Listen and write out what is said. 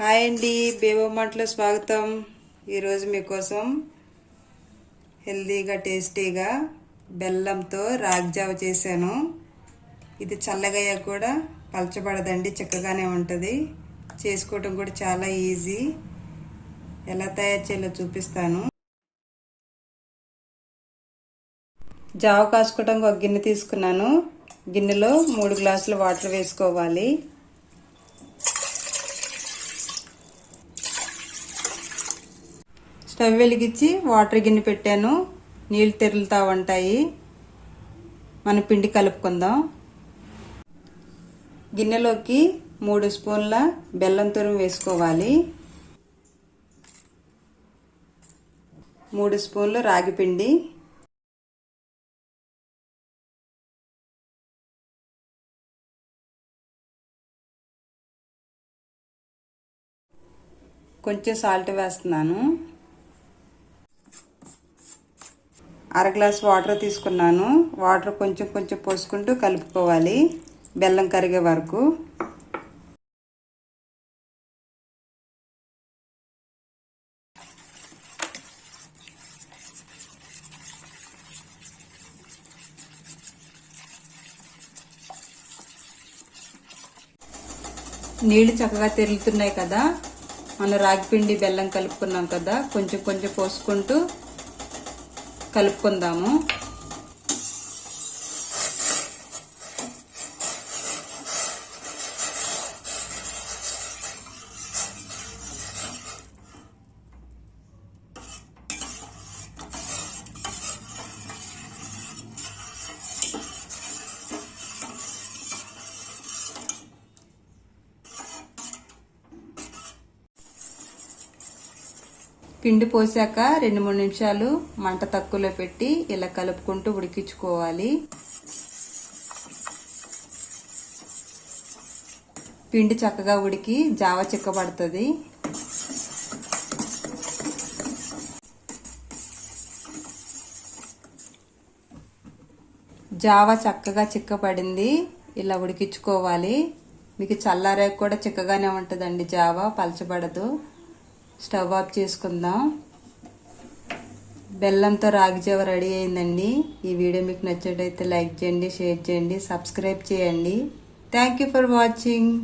Hi అండి బేబమ్మంట్లో స్వాగతం. ఈరోజు మీకోసం హెల్తీగా టేస్టీగా బెల్లంతో రాగి జావ చేశాను. ఇది చల్లగయ్యా కూడా పలచబడదండి చిక్కగానే ఉంటుంది. చేసుకోవటం కూడా చాలా ఈజీ. ఎలా తయారు చేయాలో చూపిస్తాను. జావ కాసుకోవడానికి ఒక గిన్నె తీసుకున్నాను. గిన్నెలో మూడు గ్లాసులు వాటర్ వేసుకోవాలి. స్టవ్ వెలిగించి వాటర్ గిన్నె పెట్టాను. నీళ్ళు తెరులుతా ఉంటాయి. మన పిండి కలుపుకుందాం. గిన్నెలోకి మూడు స్పూన్ల బెల్లం తురుము వేసుకోవాలి. మూడు స్పూన్లు రాగి పిండి. కొంచెం సాల్ట్ వేస్తున్నాను. అర గ్లాస్ వాటర్ తీసుకున్నాను. వాటర్ కొంచెం కొంచెం పోసుకుంటూ కలుపుకోవాలి. బెల్లం కరిగే వరకు. నీళ్ళు చక్కగా తెరులుతున్నాయి కదా. మన రాగిపిండి బెల్లం కలుపుకున్నాం కదా. కొంచెం కొంచెం పోసుకుంటూ కలుపుకుందాము. పిండి పోసాక రెండు మూడు నిమిషాలు మంట తక్కువలో పెట్టి ఇలా కలుపుకుంటూ ఉడికించుకోవాలి. పిండి చక్కగా ఉడికి జావ చిక్కబడుతుంది జావ చక్కగా చిక్కపడింది ఇలా ఉడికించుకోవాలి. మీకు చల్లారాక కూడా చిక్కగానే ఉంటుందండి జావ పలచబడదు. స్టవ్ ఆఫ్ చేసుకుందాం. బెల్లంతో రాగి జావ రెడీ అయిందండి. ఈ వీడియో మీకు నచ్చినట్టయితే లైక్ చేయండి షేర్ చేయండి సబ్స్క్రైబ్ చేయండి. Thank you for watching.